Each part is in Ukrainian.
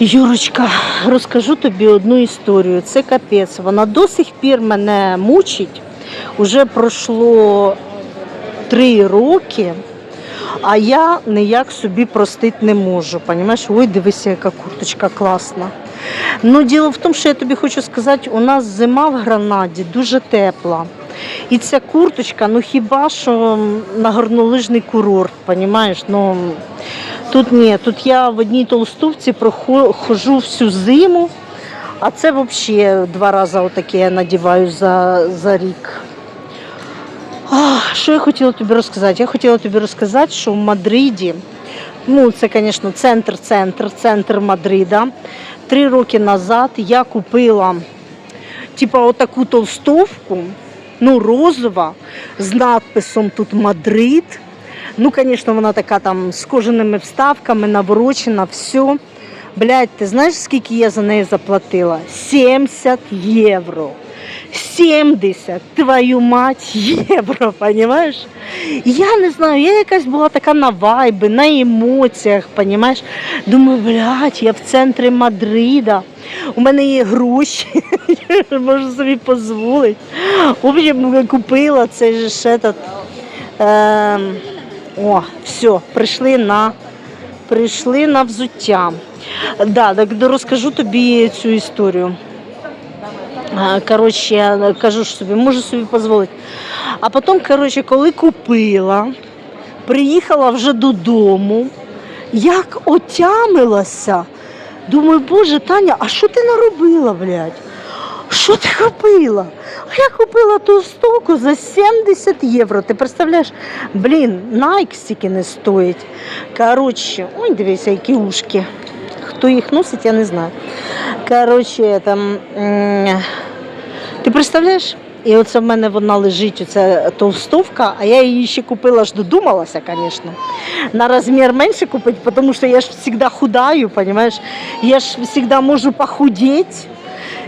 Юрочка, розкажу тобі одну історію. Це капець. Вона до сих пір мене мучить. Уже пройшло три роки, а я ніяк собі простити не можу. Понімаєш? Ой, дивися, яка курточка класна. Ну, діло в тому, що я тобі хочу сказати, у нас зима в Гранаді дуже тепла. І ця курточка, ну хіба що на горнолижний курорт, понімаєш? Ну, тут ні, тут я в одній толстовці прохожу всю зиму, а це взагалі два рази отаке я надіваю за, за рік. Що я хотіла тобі розказати? Я хотіла тобі розказати, що в Мадриді, ну це, звісно, центр, центр, центр Мадрида. Три роки назад я купила типа отаку толстовку, ну, розова, з надписом тут Мадрид. Ну, звісно, вона така там з кожаними вставками, наворочена, все. Блядь, ти знаєш, скільки я за неї заплатила? 70 євро. 70, твою мать, євро, понимаєш? Я не знаю, я якась була така на вайби, на емоціях, понимаєш? Думаю, блядь, я в центрі Мадрида, у мене є гроші, я можу собі дозволити. В общем, купила цей же ж этот, ем, о, все, прийшли на, прийшли на взуття. Да, так розкажу тобі цю історію. Коротше, кажу ж собі, можу собі дозволити. А потім, коротше, коли купила, приїхала вже додому, як отямилася. Думаю, боже, Таня, а що ти наробила, блядь? Що ти купила? Я купила толстовку за 70 євро. Ти представляєш? Блін, Nike стільки не стоїть. Коротше, ой, дивися, які ушки. Хто їх носить, я не знаю. Коротше, там. Ти представляєш? І оце в мене вона лежить, оця толстовка, а я її ще купила, ж додумалася, звісно. На розмір менше купити, тому що я ж завжди худаю, розумієш? Я ж завжди можу похудіти.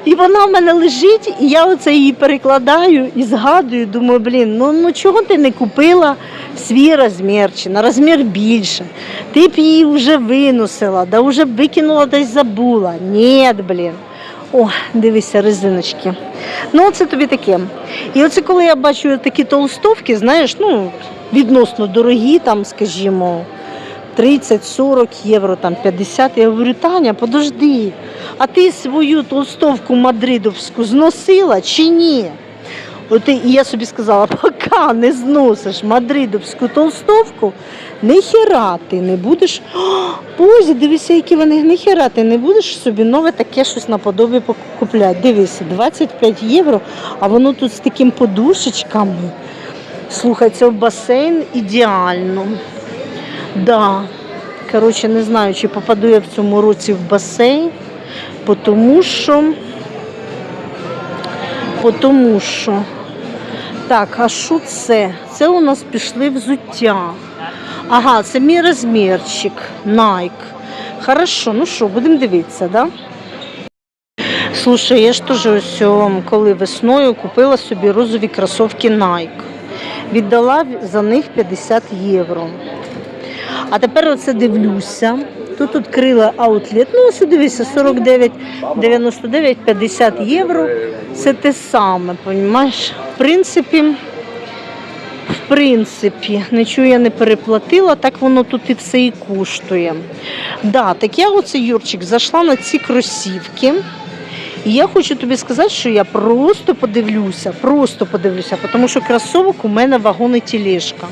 І вона в мене лежить, і я оце її перекладаю і згадую, думаю, блін, ну, ну чого ти не купила свій розмір чи на розмір більше? Ти б її вже виносила, да вже викинула десь забула. Ні, блін. О, дивися, резиночки. Ну, це тобі таке. І оце коли я бачу такі толстовки, знаєш, ну, відносно дорогі, там, скажімо, 30-40 євро, там 50. Я говорю, Таня, подожди, а ти свою толстовку мадридовську зносила чи ні? От і я собі сказала, поки не зносиш мадридовську толстовку, ніхера ти не будеш. Боже, дивися, які вони ніхера ти не будеш собі нове таке щось наподобі купляти. Дивися, 25 євро, а воно тут з такими подушечками. Слухай, це в басейн ідеально. Да. Коротше, не знаю, чи попаду я в цьому році в басейн, тому що. Тому що. Так, а що це? Це у нас пішли взуття. Ага, це мій розмірчик Nike. Хорошо, ну що, будемо дивитися, да? Слушай, я ж теж ось, коли весною купила собі розові кросовки Nike. Віддала за них 50 євро. А тепер оце дивлюся. Тут відкрила аутлет. Ну, ось дивися, 49, 99, 50 євро. Це те саме, розумієш? В принципі, в принципі, нічого я не переплатила, так воно тут і все і коштує. Да, так я оце, Юрчик, зайшла на ці кросівки. І я хочу тобі сказати, що я просто подивлюся, просто подивлюся, тому що кросовок у мене вагон і тележка.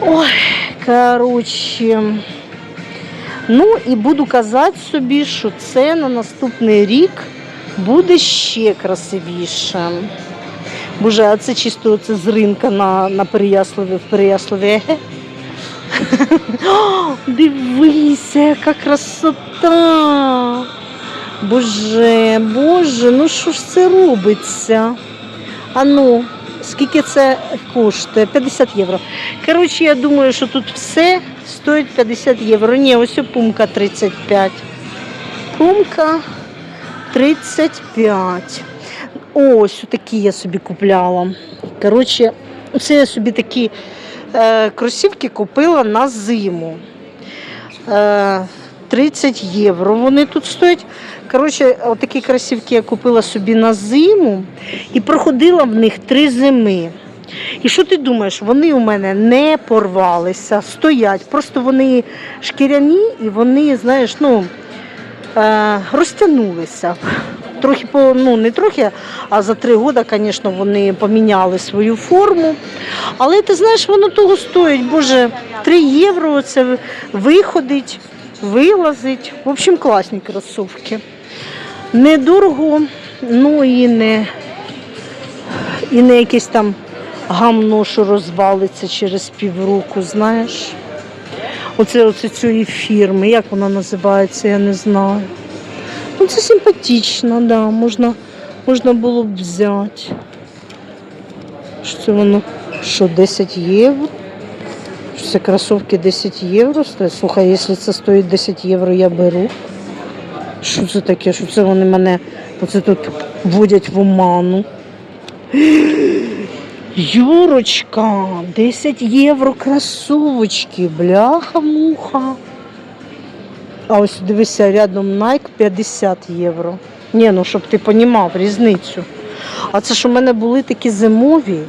Ой, коротше. Ну і буду казати собі, що це на наступний рік буде ще красивіше. Боже, а це чисто це з ринка на, на Переяславі, в Переяславі. Дивися, яка красота. Боже, боже, ну що ж це робиться? А ну, скільки це коштує? 50 євро. Коротше, я думаю, що тут все стоїть 50 євро. Ні, ось пумка 35. Пумка 35. Ось такі я собі купляла. Коротше, це я собі такі е, кросівки купила на зиму. Е, 30 євро. Вони тут стоять. Коротше, отакі красивки я купила собі на зиму і проходила в них три зими. І що ти думаєш, вони у мене не порвалися, стоять. Просто вони шкіряні і вони, знаєш, ну, е, розтягнулися. Трохи по, ну не трохи, а за три роки, звісно, вони поміняли свою форму. Але ти знаєш, воно того стоїть. Боже, 3 євро це виходить, вилазить. В общем, класні кросівки. Недорого, ну і не, і не якесь там гамно, що розвалиться через півроку, знаєш. Оце, оце цієї фірми, як вона називається, я не знаю. Ну, це симпатично, да, можна, можна було б взяти. Що воно? Що, 10 євро? Що це кросівки 10 євро? Слухай, якщо це стоїть 10 євро, я беру. Що це таке? Що це вони мене оце тут вводять в оману? Юрочка, 10 євро кросовочки, бляха-муха. А ось дивися, рядом Nike 50 євро. Ні, ну щоб ти понімав різницю. А це ж у мене були такі зимові,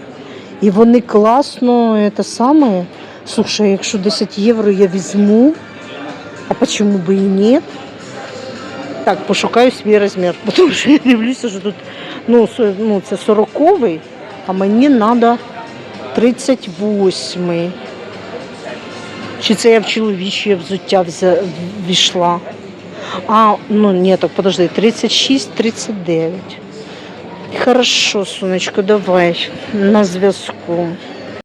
і вони класно, це саме. Слушай, якщо 10 євро я візьму, а чому би і ні? Так, пошукаю свій розмір, тому що я дивлюся, що тут ну, ну, це 40-й, а мені треба 38-й. Чи це я в чоловіче взуття ввійшла? А, ну ні, так подожди, 36, 39. Хорошо, сонечко, давай на зв'язку.